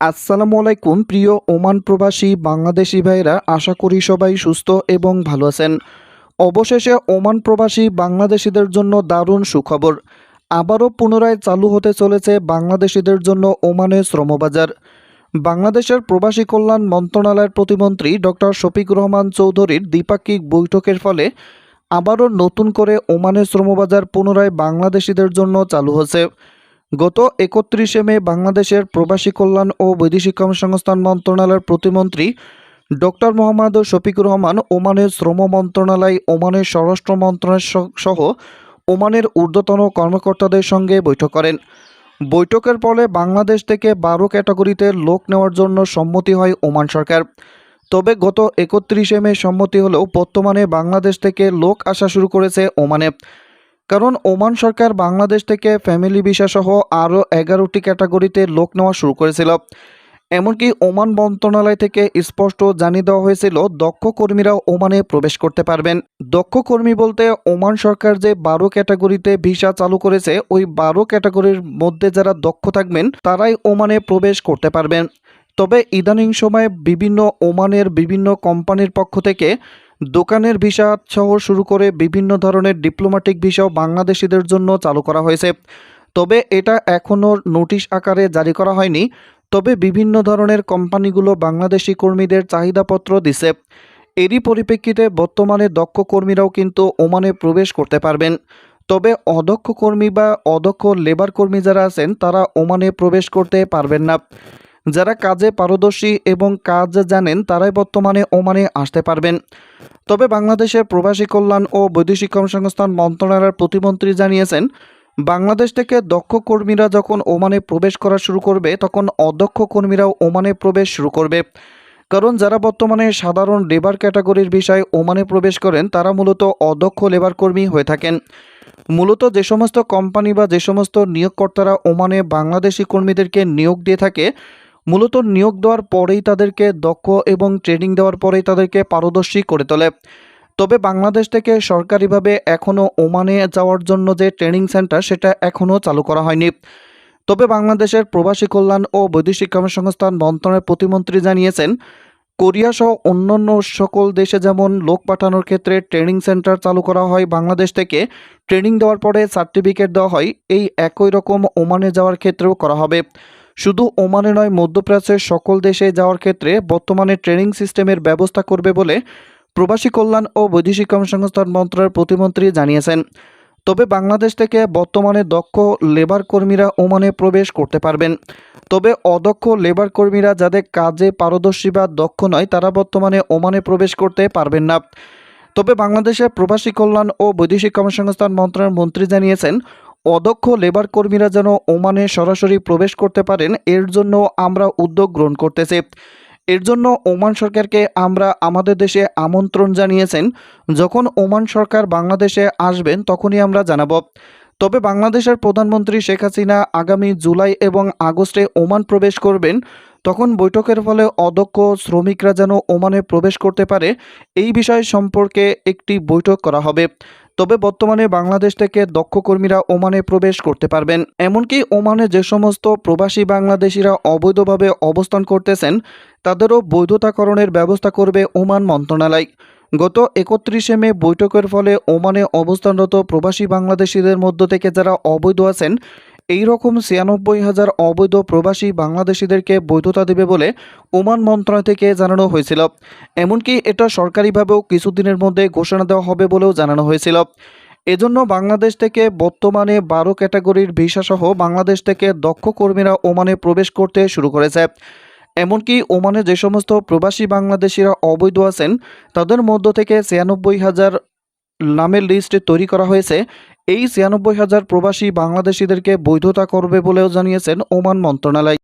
আসসালামু আলাইকুম, প্রিয় ওমান প্রবাসী বাংলাদেশি ভাইরা আশা করি সবাই সুস্থ এবং ভালো আছেন। অবশেষে ওমান প্রবাসী বাংলাদেশিদের জন্য দারুণ সুখবর। আবারও পুনরায় চালু হতে চলেছে বাংলাদেশিদের জন্য ওমানের শ্রমবাজার। বাংলাদেশের প্রবাসী কল্যাণ মন্ত্রণালয়ের প্রতিমন্ত্রী ডক্টর শফিক রহমান চৌধুরীর দ্বিপাক্ষিক বৈঠকের ফলে আবারও নতুন করে ওমানের শ্রমবাজার পুনরায় বাংলাদেশিদের জন্য চালু হচ্ছে। গত একত্রিশে মে বাংলাদেশের প্রবাসী কল্যাণ ও বৈদেশিক কর্মসংস্থান মন্ত্রণালয়ের প্রতিমন্ত্রী ডক্টর মোহাম্মদ শফিকুর রহমান ওমানের শ্রম মন্ত্রণালয়, ওমানের স্বরাষ্ট্র মন্ত্রণালয় সহ ওমানের ঊর্ধ্বতন কর্মকর্তাদের সঙ্গে বৈঠক করেন। বৈঠকের ফলে বাংলাদেশ থেকে বারো ক্যাটাগরিতে লোক নেওয়ার জন্য সম্মতি হয় ওমান সরকার। তবে গত একত্রিশে মে সম্মতি হলেও বর্তমানে বাংলাদেশ থেকে লোক আসা শুরু করেছে ওমানে। কারণ ওমান সরকার বাংলাদেশ থেকে ফ্যামিলি ভিসা সহ আরও এগারোটি ক্যাটাগরিতে লোক নেওয়া শুরু করেছিল। এমনকি ওমান মন্ত্রণালয় থেকে স্পষ্ট জানিয়ে দেওয়া হয়েছিল, দক্ষ কর্মীরা ওমানে প্রবেশ করতে পারবেন। দক্ষ কর্মী বলতে ওমান সরকার যে বারো ক্যাটাগরিতে ভিসা চালু করেছে, ওই বারো ক্যাটাগরির মধ্যে যারা দক্ষ থাকবেন, তারাই ওমানে প্রবেশ করতে পারবেন। তবে ইদানিং সময়ে বিভিন্ন ওমানের বিভিন্ন কোম্পানির পক্ষ থেকে দোকানের ভিসা সহ শুরু করে বিভিন্ন ধরনের ডিপ্লোম্যাটিক ভিসাও বাংলাদেশিদের জন্য চালু করা হয়েছে। তবে এটা এখনও নোটিশ আকারে জারি করা হয়নি। তবে বিভিন্ন ধরনের কোম্পানিগুলো বাংলাদেশি কর্মীদের চাহিদাপত্র দিছে। এরই পরিপ্রেক্ষিতে বর্তমানে দক্ষ কর্মীরাও কিন্তু ওমানে প্রবেশ করতে পারবেন। তবে অদক্ষ কর্মী বা অদক্ষ লেবার কর্মী যারা আছেন, তারা ওমানে প্রবেশ করতে পারবেন না। যারা কাজে পারদর্শী এবং কাজ জানেন তারাই বর্তমানে ওমানে আসতে পারবেন। তবে বাংলাদেশের প্রবাসী কল্যাণ ও বৈদেশিক কর্মসংস্থান মন্ত্রণালয়ের প্রতিমন্ত্রী জানিয়েছেন, বাংলাদেশ থেকে দক্ষ কর্মীরা যখন ওমানে প্রবেশ করা শুরু করবে, তখন অদক্ষ কর্মীরাও ওমানে প্রবেশ শুরু করবে। কারণ যারা বর্তমানে সাধারণ লেবার ক্যাটাগরির বিষয়ে ওমানে প্রবেশ করেন, তারা মূলত অদক্ষ লেবার কর্মী হয়ে থাকেন। মূলত যে সমস্ত কোম্পানি বা যে সমস্ত নিয়োগকর্তারা ওমানে বাংলাদেশি কর্মীদেরকে নিয়োগ দিয়ে থাকে মূলত নিয়োগ দেওয়ার পরেই তাদেরকে দক্ষ এবং ট্রেনিং দেওয়ার পরেই তাদেরকে পারদর্শী করে তোলে। তবে বাংলাদেশ থেকে সরকারিভাবে এখনও ওমানে যাওয়ার জন্য যে ট্রেনিং সেন্টার, সেটা এখনও চালু করা হয়নি। তবে বাংলাদেশের প্রবাসী কল্যাণ ও বৈদেশিক কর্মসংস্থান মন্ত্রণালয়ের প্রতিমন্ত্রী জানিয়েছেন, কোরিয়া সহ অন্যান্য সকল দেশে যেমন লোক পাঠানোর ক্ষেত্রে ট্রেনিং সেন্টার চালু করা হয় বাংলাদেশ থেকে, ট্রেনিং দেওয়ার পরে সার্টিফিকেট দেওয়া হয়, এই একই রকম ওমানে যাওয়ার ক্ষেত্রেও করা হবে। শুধু ওমানে নয় মধ্যপ্রাচ্যের সকল দেশে যাওয়ার ক্ষেত্রে বর্তমানে ট্রেনিং সিস্টেমের ব্যবস্থা করবে বলে প্রবাসী কল্যাণ ও বৈদেশিক কর্মসংস্থান মন্ত্রণালয়ের প্রতিমন্ত্রী জানিয়েছেন। তবে বাংলাদেশ থেকে বর্তমানে দক্ষ লেবার কর্মীরা ওমানে প্রবেশ করতে পারবেন। তবে অদক্ষ লেবার কর্মীরা যাদের কাজে পারদর্শী বা দক্ষ নয়, তারা বর্তমানে ওমানে প্রবেশ করতে পারবেন না। তবে বাংলাদেশের প্রবাসী কল্যাণ ও বৈদেশিক কর্মসংস্থান মন্ত্রণালয়ের মন্ত্রী জানিয়েছেন অদক্ষ লেবার কর্মীরা যেন ওমানে সরাসরি প্রবেশ করতে পারেন, এর জন্য আমরা উদ্যোগ গ্রহণ করতেছি। এর জন্য ওমান সরকারকে আমরা আমাদের দেশে আমন্ত্রণ জানিয়েছেন। যখন ওমান সরকার বাংলাদেশে আসবেন, তখনই আমরা জানাব। তবে বাংলাদেশের প্রধানমন্ত্রী শেখ হাসিনা আগামী জুলাই এবং আগস্টে ওমান প্রবেশ করবেন। তখন বৈঠকের ফলে অদক্ষ শ্রমিকরা যেন ওমানে প্রবেশ করতে পারে, এই বিষয় সম্পর্কে একটি বৈঠক করা হবে। তবে বর্তমানে বাংলাদেশ থেকে দক্ষ কর্মীরা ওমানে প্রবেশ করতে পারবেন। এমনকি ওমানে যে সমস্ত প্রবাসী বাংলাদেশিরা অবৈধভাবে অবস্থান করতেছেন, তাদেরও বৈধতাকরণের ব্যবস্থা করবে ওমান মন্ত্রণালয়। গত একত্রিশে মে বৈঠকের ফলে ওমানে অবস্থানরত প্রবাসী বাংলাদেশিদের মধ্য থেকে যারা অবৈধ আছেন এই রকম ছিয়ানব্বই হাজার অবৈধ প্রবাসী বাংলাদেশিদেরকে বৈধতা দেবে বলে ওমান মন্ত্রণালয় থেকে জানানো হয়েছিল। এমনকি এটা সরকারিভাবেও কিছুদিনের মধ্যে ঘোষণা দেওয়া হবে বলেও জানানো হয়েছিল। এজন্য বাংলাদেশ থেকে বর্তমানে বারো ক্যাটাগরির ভিসা সহ বাংলাদেশ থেকে দক্ষ কর্মীরা ওমানে প্রবেশ করতে শুরু করেছে। এমনকি ওমানে যে সমস্ত প্রবাসী বাংলাদেশিরা অবৈধ আছেন, তাদের মধ্য থেকে ছিয়ানব্বই হাজার নামের লিস্ট তৈরি করা হয়েছে। এই ছিয়ানব্বই হাজার প্রবাসী বাংলাদেশিদেরকে বৈধতা করবে বলেও জানিয়েছেন ওমান মন্ত্রণালয়।